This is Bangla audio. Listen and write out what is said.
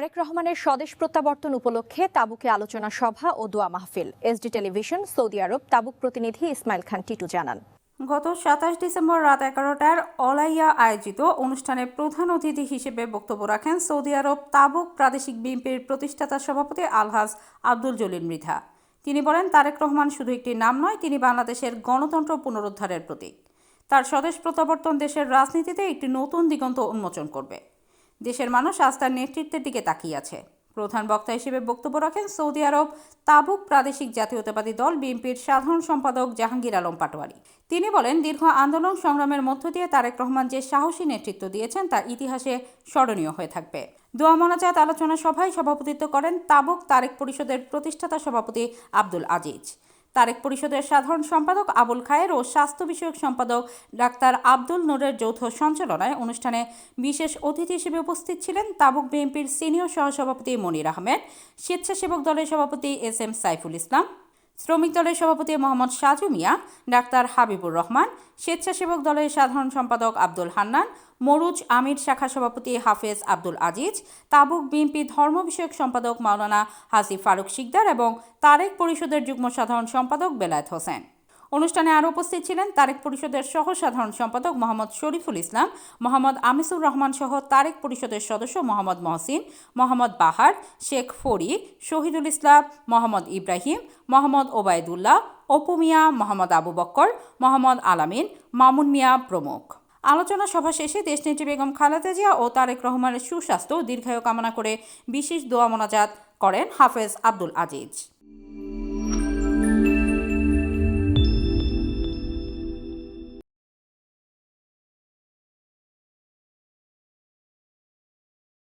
তারেক রহমানের স্বদেশ প্রত্যাবর্তন উপলক্ষে তাবুকে আলোচনা সভা ও দোয়া মাহফিল। এসডি টেলিভিশন, সৌদি আরব, তাবুক প্রতিনিধি ইসমাইল খান টিটু জানান। গত সাতাশ ডিসেম্বর রাত এগারোটার অলাইয়া আয়োজিত অনুষ্ঠানে প্রধান অতিথি হিসেবে বক্তব্য রাখেন সৌদি আরব তাবুক প্রাদেশিক বিএনপির প্রতিষ্ঠাতা সভাপতি আলহাজ আব্দুল জলিল মৃধা। তিনি বলেন, তারেক রহমান শুধু একটি নাম নয়, তিনি বাংলাদেশের গণতন্ত্র পুনরুদ্ধারের প্রতীক। তার স্বদেশ প্রত্যাবর্তন দেশের রাজনীতিতে একটি নতুন দিগন্ত উন্মোচন করবে। দেশের মানুষ আস্থার নেতৃত্বের দিকে তাকিয়ে আছে। প্রধান বক্তা হিসেবে বক্তব্য রাখেন সৌদি আরব, তাবুক প্রাদেশিক জাতীয়তাবাদী দল বিএনপির সাধারণ সম্পাদক জাহাঙ্গীর আলম পাটোয়ারি। তিনি বলেন, দীর্ঘ আন্দোলন সংগ্রামের মধ্য দিয়ে তারেক রহমান যে সাহসী নেতৃত্ব দিয়েছেন, তা ইতিহাসে স্মরণীয় হয়ে থাকবে। দোয়া মোনাজাত আলোচনা সভায় সভাপতিত্ব করেন তাবুক তারেক পরিষদের প্রতিষ্ঠাতা সভাপতি আব্দুল আজিজ। তারেক পরিষদের সাধারণ সম্পাদক আবুল খায়ের ও স্বাস্থ্য বিষয়ক সম্পাদক ডাক্তার আব্দুল নূরের যৌথ সঞ্চালনায় অনুষ্ঠানে বিশেষ অতিথি হিসেবে উপস্থিত ছিলেন তাবুক বিএনপির সিনিয়র সহসভাপতি মনির আহমেদ, স্বেচ্ছাসেবক দলের সভাপতি এস এম সাইফুল ইসলাম শ্রমিক দলের সভাপতি মোহাম্মদ সাজু মিয়া, ডাক্তার হাবিবুর রহমান, স্বেচ্ছাসেবক দলের সাধারণ সম্পাদক আব্দুল হান্নান, মরুজ আমির শাখা সভাপতি হাফেজ আব্দুল আজিজ, তাবুক বিএনপি ধর্ম বিষয়ক সম্পাদক মাওলানা হাসি ফারুক শিকদার এবং তারেক পরিষদের যুগ্ম সাধারণ সম্পাদক বেলায়েত হোসেন। অনুষ্ঠানে আরও উপস্থিত ছিলেন তারেক পরিষদের সহ সাধারণ সম্পাদক মোহাম্মদ শরীফুল ইসলাম, মোহাম্মদ আমিসুর রহমান সহ তারেক পরিষদের সদস্য মোহাম্মদ মহসিন, মোহাম্মদ বাহার, শেখ ফরি, শহীদুল ইসলাম, মোহাম্মদ ইব্রাহিম, মোহাম্মদ ওবায়দুল্লাহ, অপু মিয়া, মোহাম্মদ আবু বক্কর, মোহাম্মদ আলামিন, মামুন মিয়া প্রমুখ। আলোচনা সভা শেষে দেশনেত্রী বেগম খালেদা জিয়া ও তারেক রহমানের সুস্বাস্থ্য দীর্ঘায়ু কামনা করে বিশেষ দোয়া মোনাজাত করেন হাফেজ আব্দুল আজিজ।